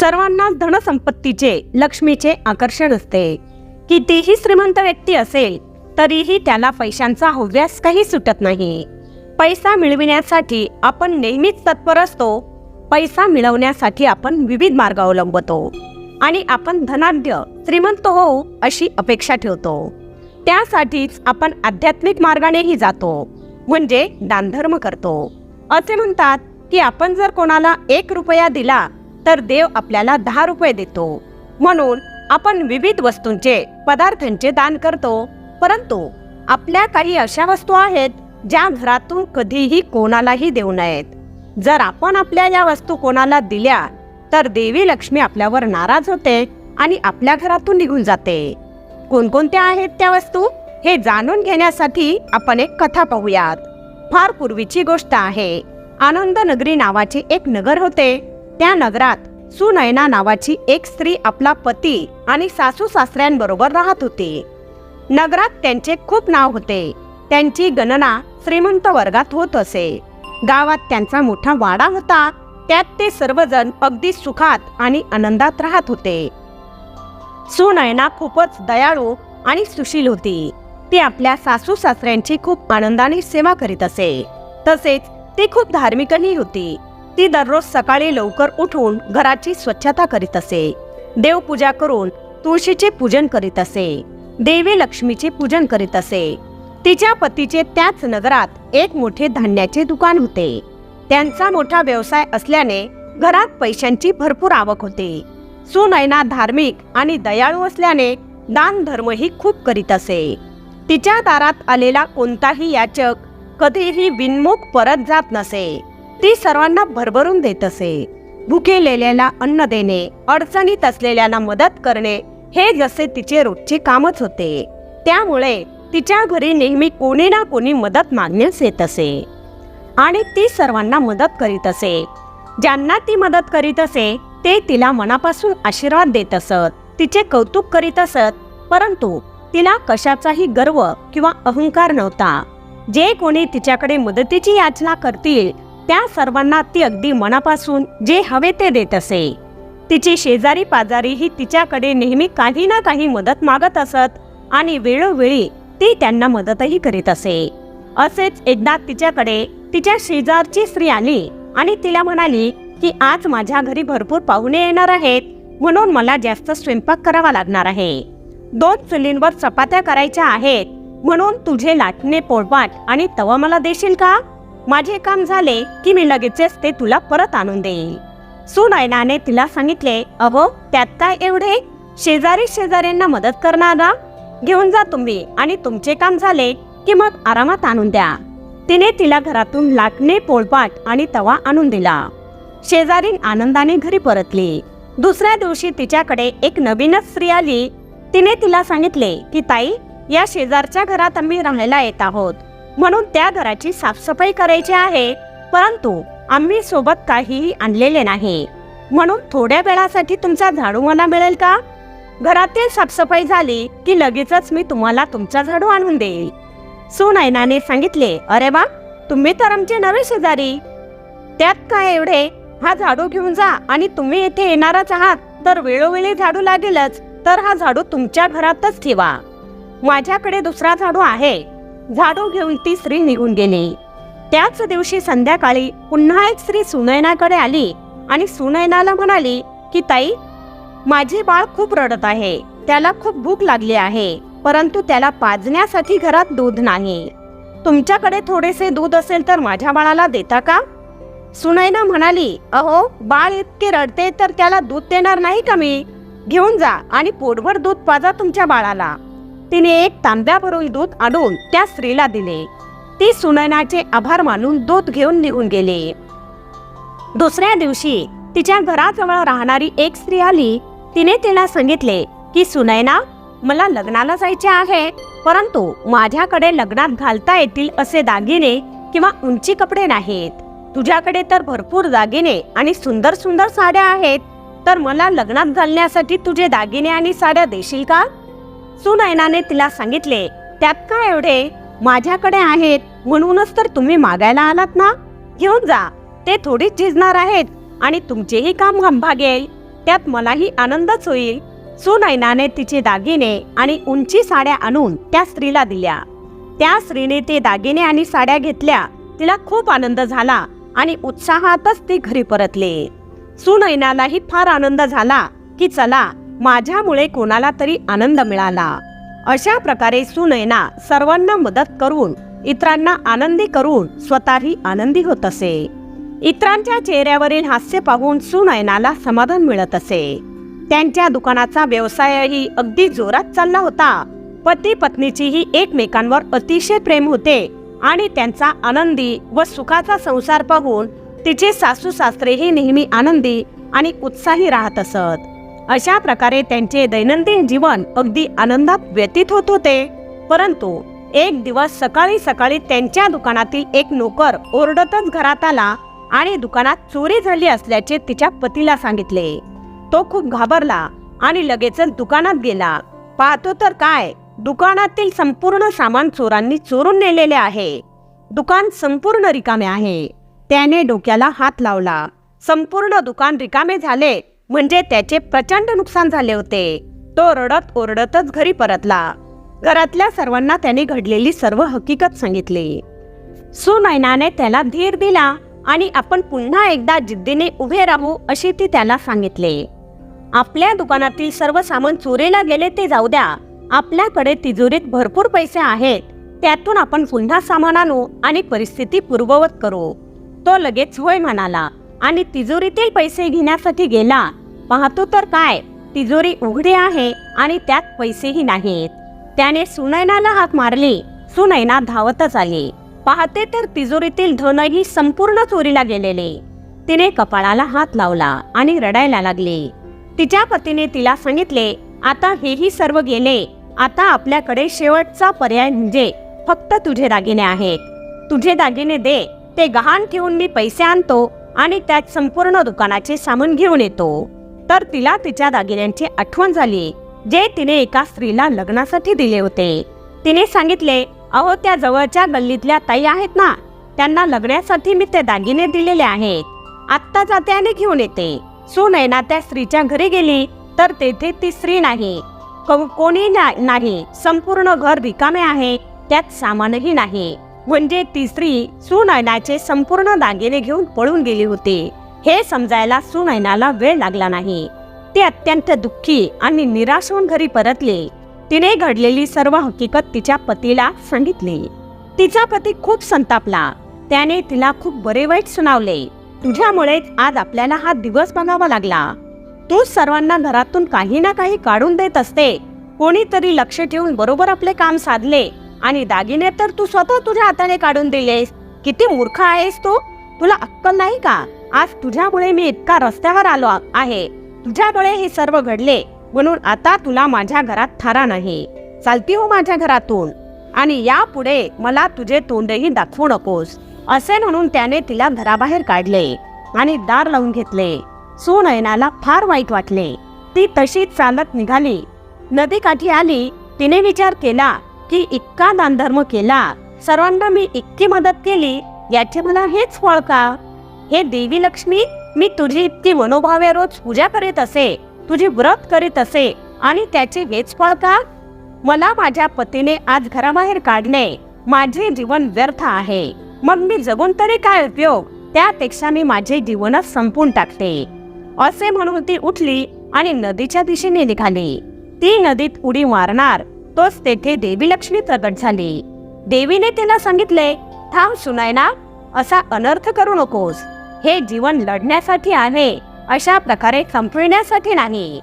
सर्वांना धनसंपत्तीचे लक्ष्मीचे आकर्षण असते. कितीही श्रीमंत व्यक्ती असेल तरीही त्याला पैशांचा हव्यास काही सुटत नाही. पैसा मिळविण्यासाठी आपण नेहमीच तत्पर असतो. पैसा मिळवण्यासाठी आपण विविध मार्ग अवलंबतो. आणि आपण धनाढ्य श्रीमंत होऊ अशी अपेक्षा ठेवतो. त्यासाठीच आपण आध्यात्मिक मार्गानेही जातो म्हणजे दानधर्म करतो. असे म्हणतात की आपण जर कोणाला एक रुपया दिला तर देव आपल्याला दहा रुपये देतो. म्हणून आपण विविध वस्तूंचे पदार्थांचे दान करतो. परंतु आपल्या काही अशा वस्तू आहेत ज्या घरातून कधीही कोणालाही देऊ नयेत. जर आपण आपल्या या वस्तू कोणाला दिल्या तर देवी लक्ष्मी आपल्यावर नाराज होते आणि आपल्या घरातून निघून जाते. कोणकोणत्या आहेत त्या वस्तू? हे जाणून घेण्यासाठी आपण एक कथा पाहूयात. फार पूर्वीची गोष्ट आहे. आनंद नगरी नावाचे एक नगर होते. त्या नगरात सुनयना नावाची एक स्त्री आपला पती आणि सासू सासऱ्यांबरोबर राहत होती. नगरात त्यांचे खूप नाव होते. त्यांची गणना श्रीमंत वर्गात होत असे. गावात त्यांचा मोठा वाडा होता. त्यात ते सर्वजण अगदी सुखात आणि आनंदात राहत होते. सुनयना खूपच दयाळू आणि सुशील होती. ती आपल्या सासू सासऱ्यांची खूप आनंदाने सेवा करीत असे. तसेच ती खूप धार्मिकही होती. ती दररोज सकाळी लवकर उठून घराची स्वच्छता करीत असे. देवपूजा करून तुळशीचे पूजन करीत असे. देवी लक्ष्मीचे पूजन करीत असे. तिच्या पतीचे त्याच नगरात एक मोठे धान्याचे दुकान होते. त्यांचा मोठा व्यवसाय असल्याने घरात पैशांची भरपूर आवक होते. सुनयना धार्मिक आणि दयाळू असल्याने दान धर्मही खूप करीत असे. तिच्या दारात आलेला कोणताही याचक कधीही विनमुख परत जात नसे. ती सर्वांना भरभरून देत असे. भुकेलेल्याला अन्न देणे अडचणीत असलेल्याला मदत करणे हे जसे तिचे रोजचे कामच होते. त्यामुळे तिच्या घरी नेहमी कोणी ना कोणी मदत मागण्यास येत असे. आणि ती सर्वांना मदत करीत असे. ज्यांना ती मदत करीत असे ते तिला मनापासून आशीर्वाद देत असत. तिचे कौतुक करीत असत परंतु तिला कशाचाही गर्व किंवा अहंकार नव्हता. जे कोणी तिच्याकडे मदतीची याचना करतील त्या सर्वांना ती अगदी मनापासून जे हवे ते देत असे. तिची शेजारी पाजारीही तिच्याकडे नेहमी काही ना काही मदत मागत असत आणि वेळोवेळी ती त्यांना मदतही करीत असे. असेच एकदा तिच्याकडे तिच्या शेजारची स्त्री आली आणि तिला म्हणाली की आज माझ्या घरी भरपूर पाहुणे येणार आहेत म्हणून मला जास्त स्वयंपाक करावा लागणार आहे. दोन चुलींवर चपात्या करायच्या आहेत म्हणून तुझे लाटणे पोळपाट आणि तवा मला देशील का? माझे काम झाले की मी लगेचच ते तुला परत आणून देईल. सुनयनाने तिला सांगितले अहो त्यात काय एवढे? शेजारी शेजाऱ्यांना मदत करणारा? घेऊन जा तुम्ही आणि तुमचे काम झाले की मग आरामात आणून द्या. तिने तिला घरातून लाटणे पोळपाट आणि तवा आणून दिला. शेजारी आनंदाने घरी परतली. दुसऱ्या दिवशी तिच्याकडे एक नवीनच स्त्री आली. तिने तिला सांगितले की ताई या शेजारच्या घरात आम्ही राहायला येत आहोत. म्हणून त्या घराची साफसफाई करायची आहे. परंतु आम्ही सोबत काहीही आणलेले नाही. म्हणून थोड्या वेळासाठी तुमचा झाडू मला मिळेल का? घरातील साफसफाई झाली की लगेचच मी तुम्हाला तुमचा झाडू आणून देईल. सुनैनाने सांगितले अरे बा तुम्ही तर आमचे नवे शेजारी. त्यात काय एवढे? हा झाडू घेऊन जा आणि तुम्ही येथे येणारच आहात. तर वेळोवेळी झाडू लागेलच. तर हा झाडू तुमच्या घरातच ठेवा. माझ्याकडे दुसरा झाडू आहे. झाडू घेऊन ती स्त्री निघून गेली. त्याच दिवशी संध्याकाळी पुन्हा एक स्त्री सुनयनाकडे आली आणि सुनयनाला म्हणाली की ताई माझे बाळ खूप रडत आहे. त्याला खूप भूक लागली आहे परंतु त्याला पाजण्यासाठी घरात दूध नाही. तुमच्याकडे थोडेसे दूध असेल तर माझ्या बाळाला देता का? सुनैना म्हणाली अहो बाळ इतके रडते तर त्याला दूध देणार नाही का मी? घेऊन जा आणि पोटभर दूध पाजा तुमच्या बाळाला. तिने एक तांब्याभरून दूध आणून त्या स्त्रीला दिले. ती सुनैनाचे आभार मानून दूध घेऊन निघून गेले. दुसऱ्या दिवशी तिच्या घराजवळ राहणारी एक स्त्री आली. तिने तिला सांगितले की सुनैना मला लग्नाला जायचे आहे परंतु माझ्याकडे लग्नात घालता येतील असे दागिने किंवा उंची कपडे नाहीत. तुझ्याकडे तर भरपूर दागिने आणि सुंदर सुंदर साड्या आहेत. तर मला लग्नात घालण्यासाठी तुझे दागिने आणि साड्या देशील का? सुनयनाने तिला सांगितले त्यात काय एवढे? माझ्याकडे आहेत म्हणूनच तर तुम्ही मागायला आलात ना? घेऊन जा ते थोडीच झिजणार आहेत आणि तुमचेही काम गंभागेल त्यात मलाही आनंदच होईल. सुनैनाने तिचे दागिने आणि उंची साड्या आणून त्या स्त्रीला दिल्या. त्या स्त्रीने ते दागिने आणि साड्या घेतल्या. तिला खूप आनंद झाला आणि उत्साहातच ती घरी परतले. सुनैनालाही फार आनंद झाला की चला माझ्यामुळे कोणाला तरी आनंद मिळाला. अशा प्रकारे सुनैना सर्वांना मदत करून इतरांना आनंदी करून स्वतःही आनंदी होत असे. इतरांच्या चेहऱ्यावरील हास्य पाहून सुनयनाला समाधान मिळत असे. त्यांच्या दुकानाचा व्यवसायही अगदी जोरात चालला होता. पती पत्नीचीही एकमेकांवर अतिशय प्रेम होते आणि त्यांचा आनंदी व सुखाचा संसार पाहून तिचे सासू सासरेही नेहमी आनंदी आणि उत्साही राहत असत. अशा प्रकारे त्यांचे दैनंदिन जीवन अगदी आनंदात व्यतीत होत होते. परंतु एक दिवस सकाळी सकाळी त्यांच्या दुकानातील एक नोकर ओरडतच घरात आला आणि दुकानात चोरी झाली असल्याचे तिच्या पतीला सांगितले. तो खूप घाबरला आणि लगेचच दुकानात गेला. पाहतो तर काय दुकानातील संपूर्ण सामान चोरांनी चोरून नेलेले आहे. दुकान संपूर्ण रिकामे आहे. त्याने डोक्याला हात लावला. संपूर्ण दुकान रिकामे झाले. म्हणजे त्याचे प्रचंड नुकसान झाले होते. तो रडत ओरडतच घरी परतला. घरातल्या सर्वांना त्याने घडलेली सर्व हकीकत सांगितली. सुनैनाने त्याला धीर दिला आणि आपण पुन्हा एकदा जिद्दीने उभे राहू अशी ती त्याला सांगितले. आपल्या दुकानातील सर्व सामान चोरीला गेले ते जाऊ द्या. आपल्याकडे तिजोरीत भरपूर पैसे आहेत. त्यातून आपण पुन्हा सामान आणू आणि परिस्थिती पूर्ववत करू. तो लगेच होय म्हणाला आणि तिजोरीतील पैसे घेण्यासाठी गेला. पाहतो तर काय? तिजोरी उघडी आहे आणि त्यात पैसेही नाहीत. त्याने सुनैनाला हाक मारली. सुनैना धावतच आली. पाहते तर तिजोरीतील धनही संपूर्ण चोरीला गेलेले. तिने कपाळाला हात लावला आणि रडायला लागली. तिच्या पतीने तिला सांगितले आता हेही सर्व गेले. आता आपल्याकडे शेवटचा पर्याय म्हणजे फक्त तुझे दागिने आहेत. तुझे दागिने दे. ते गहाण ठेवून मी पैसे आणतो आणि त्यात संपूर्ण दुकानाचे सामान घेऊन येतो. तर तिला तिच्या दागिन्यांची आठवण झाली जे तिने एका स्त्रीला लग्नासाठी दिले होते. तिने सांगितले अहो त्या जवळच्या गल्लीतल्या ताई आहेत ना त्यांना लग्नासाठी मी ते दागिने दिलेले आहेत. आत्ता जाते आणि घेऊन येते. सुनैना त्या स्त्रीच्या घरी गेली तर तेथे ती स्त्री नाही. कोणी ना- नाही. संपूर्ण घर रिकामे आहे त्यात सामानही नाही. म्हणजे ती स्त्री सुनयनाचे संपूर्ण दागिने घेऊन पळून गेली होती. हे समजायला सुनैनाला वेळ लागला नाही. ती अत्यंत दुःखी आणि निराश होऊन घरी परतली. तिने घडलेली सर्व हकीकत तिच्या पतीला सांगितली. तिचा पती खूप संतापला. त्याने तिला खूप बरे वाईट सुनावले. तुझ्यामुळेच आज आपल्याला हा दिवस बघावा लागला. तू सर्वांना घरातून काही ना काही काढून देत असते. कोणीतरी लक्ष ठेवून बरोबर आपले काम साधले. आणि दागिने तर तू स्वतः तुझ्या हाताने काढून दिलेस. किती मूर्ख आहेस तू. तुला अक्कल नाही का? आज तुझ्यामुळे मी इतका रस्त्यावर आलो आहे. तुझ्यामुळे हे सर्व घडले म्हणून आता तुला माझ्या घरात थारा नाही. चालती हो माझ्या घरातून. आणि यापुढे मला तुझे तोंडही दाखवू नकोस. असे म्हणून त्याने तिला घराबाहेर काढले आणि दार लावून घेतले. सुनयनाला फार वाईट वाटले. ती तशीच चालत निघाली. नदीकाठी आली. तिने विचार केला की इतका दानधर्म केला. सर्वांना मी इतकी मदत केली याचे मला हेच फळ का? हे देवी लक्ष्मी मी तुझी इतकी मनोभावे रोज पूजा करीत असे तुझी व्रत करीत असे आणि त्याचे हेच फळ का? मला माझ्या पतीने आज घराबाहेर काढणे माझे जीवन व्यर्थ आहे. मग मी जगून तरी काय उपयोग? त्यापेक्षा मी माझे जीवनच संपून टाकते. असे म्हणून ती उठली आणि नदीच्या दिशेने निघाली. ती नदीत उडी मारणार तोच तेथे देवी लक्ष्मी प्रगट झाली. देवीने तिला सांगितले थांब सुनायना असा अनर्थ करू नकोस. हे जीवन लढण्यासाठी आहे. अशा प्रकारे संपविण्यासाठी नाही.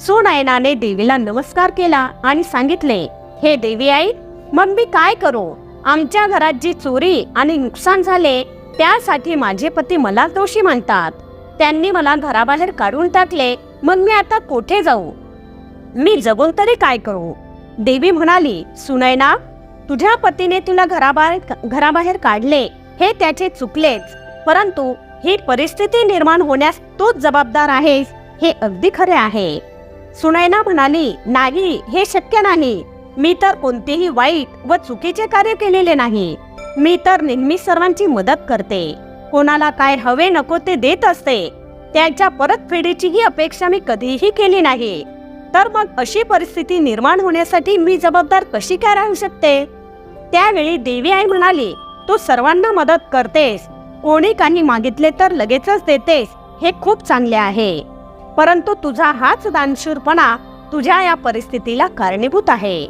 सुनयनाने देवीला नमस्कार केला आणि सांगितले हे देवी आई मग मी काय करू? आमच्या घरात जी चोरी आणि नुकसान झाले त्यासाठी माझे पती मला दोषी म्हणतात त्यांनी मला घराबाहेर काढून टाकले मग मी आता कोठे जाऊ? मी जगून तरी काय करू? देवी म्हणाली सुनैना तुझ्या पतीने तुला घराबाहेर घराबाहेर काढले हे त्याचे चुकलेच. परंतु ही परिस्थिती निर्माण होण्यास तूच जबाबदार आहेस हे अगदी खरे आहे. सुनैना म्हणाली नाही हे शक्य नाही. मी तर कोणतेही वाईट व चुकीचे कार्य केलेले नाही. मी तर नेहमी सर्वांची मदत करते. कोणाला काय हवे नको ते देत असते. त्याच्या परतफेडीचीही अपेक्षा मी कधीही केली नाही. तर मग अशी परिस्थिती निर्माण होण्यासाठी मी जबाबदार कशी काय राहू शकते? त्यावेळी देवी आई म्हणाली तू सर्वांना मदत करतेस. कोणी काही मागितले तर लगेचच देतेस हे खूप चांगले आहे. परंतु तुझा हाच दानशूरपणा तुझ्या या परिस्थितीला कारणीभूत आहे.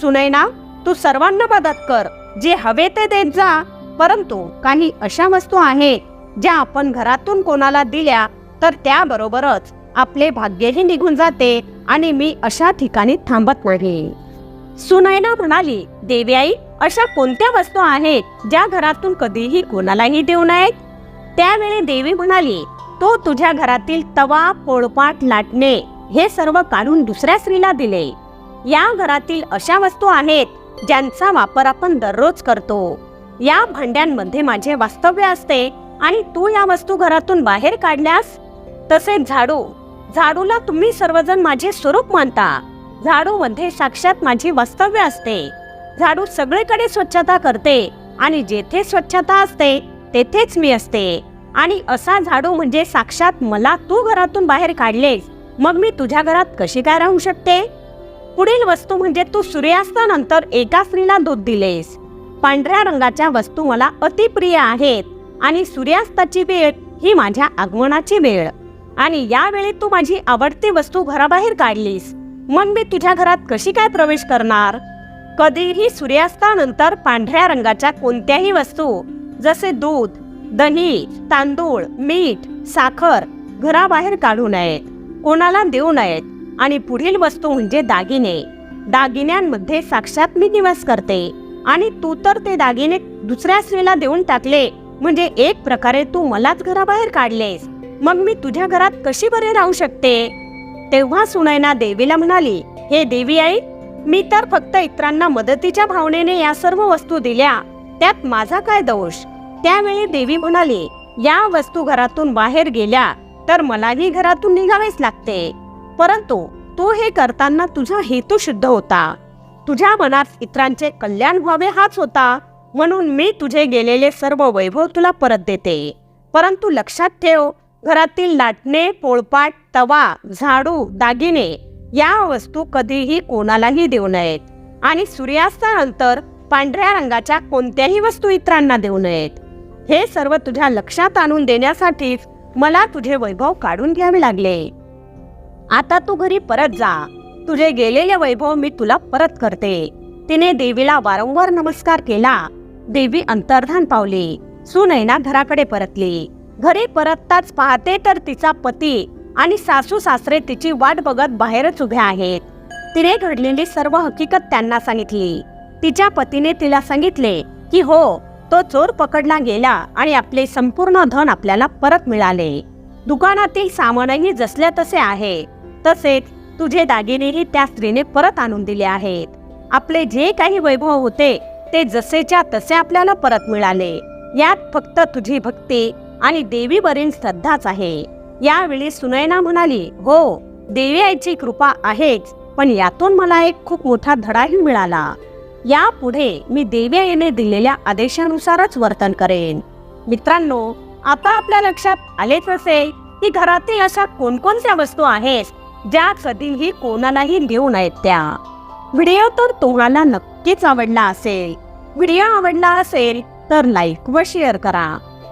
सुनैना तू सर्वांना मदत कर जे हवे ते देत जा. परंतु काही अशा वस्तू आहेत ज्या आपण घरातून कोणाला दिल्या तर त्याबरोबरच आपले भाग्यही निघून जाते आणि मी अशा ठिकाणी थांबत नाही. सुनैना म्हणाली देवी आई अशा कोणत्या वस्तू आहेत ज्या घरातून कधीही कोणालाही देऊ नयेत? त्यावेळी देवी म्हणाली तो तुझ्या घरातील तवा पोळपाट लाटणे हे सर्व काढून दुसऱ्या स्त्रीला दिले. या घरातील अशा वस्तू आहेत ज्यांचा वापर आपण दररोज करतो. या भांड्यांमध्ये माझे वास्तव्य असते आणि तू या वस्तू घरातून बाहेर काढल्यास तसेच झाडू झाडूला तुम्ही सर्वजण माझे स्वरूप मानता. झाडू मध्ये साक्षात माझी वास्तव्य असते. झाडू सगळीकडे स्वच्छता करते आणि जेथे स्वच्छता असते तेथेच मी असते. आणि असा झाडू म्हणजे साक्षात मला तू घरातून बाहेर काढलेस मग मी तुझ्या घरात कशी काय राहू शकते? पुढील वस्तू म्हणजे तू सूर्यास्तानंतर एका स्त्रीला दूध दिलेस. पांढऱ्या रंगाच्या वस्तू मला अतिप्रिय आहेत आणि सूर्यास्ताची वेळ ही माझ्या आगमनाची वेळ. आणि यावेळी तू माझी आवडती वस्तू घराबाहेर काढलीस. मग मी तुझ्या घरात कशी काय प्रवेश करणार? कधीही सूर्यास्तानंतर पांढऱ्या रंगाच्या कोणत्याही वस्तू जसे दूध दही तांदूळ मीठ साखर घराबाहेर काढू नयेत कोणाला देऊ नयेत आणि पुढील वस्तू म्हणजे दागिने. दागिन्यांमध्ये साक्षात मी निवास करते आणि तू तर ते दागिने दुसऱ्या स्त्रीला देऊन टाकले म्हणजे एक प्रकारे तू मलाच घराबाहेर काढलेस. मग मी तुझ्या घरात कशी बरे राहू शकते? तेव्हा सुनैना देवीला म्हणाली हे देवी आई मी तर फक्त इतरांना मदतीच्या भावनेने या सर्व वस्तू दिल्या त्यात माझा काय दोष? त्यावेळी देवी म्हणाली या वस्तू घरातून बाहेर गेल्या तर मलाही घरातून निघावेच लागते. परंतु तू हे करताना तुझा हेतू शुद्ध होता. तुझ्या मनात इतरांचे कल्याण व्हावे हाच होता. म्हणून मी तुझे गेलेले सर्व वैभव तुला परत देते. परंतु लक्षात ठेव घरातील लाटणे पोळपाट तवा झाडू दागिने या वस्तू कधीही कोणालाही देऊ नयेत. आणि सूर्यास्तानंतर पांढऱ्या रंगाच्या कोणत्याही वस्तू इतरांना देऊ नयेत. हे सर्व तुझ्या लक्षात आणून देण्यासाठीच मला तुझे वैभव काढून घ्यावे लागले. आता तू घरी परत जा. तुझे गेलेले वैभव मी तुला परत करते. तिने देवीला वारंवार नमस्कार केला. देवी अंतर्धान पावली. सुनैना घराकडे परतली. घरी परतताच पाहते तर तिचा पती आणि सासू सासरे तिची वाट बघत बाहेरच उभे आहेत. तिने घडलेली सर्व हकीकत त्यांना सांगितली. तिच्या पतीने तिला सांगितले की हो तो चोर पकडला गेला आणि आपले संपूर्ण धन आपल्याला परत मिळाले. दुकानातील सामानही जसल्या तसे आहे तसेच तुझे दागिनेही त्या स्त्रीने परत आणून दिले आहेत. आपले जे काही वैभव होते ते जसेच्या तसे आपल्याला परत मिळाले. यात फक्त तुझी भक्ती आणि देवीवरील श्रद्धाच आहे. यावेळी सुनैना म्हणाली हो देवी आईची कृपा आहेच पण यातून मला एक खूप मोठा धडाही मिळाला. यापुढे मी देवी आईने दिलेल्या आदेशानुसारच वर्तन करेन. मित्रांनो आता आपल्या लक्षात आलेच असेल की घरातील अशा कोणकोणत्या वस्तू आहेत ज्या कधीही कोणालाही देऊ नयेत त्या. व्हिडिओ तर तुम्हाला नक्कीच आवडला असेल. व्हिडिओ आवडला असेल तर लाईक व शेअर करा.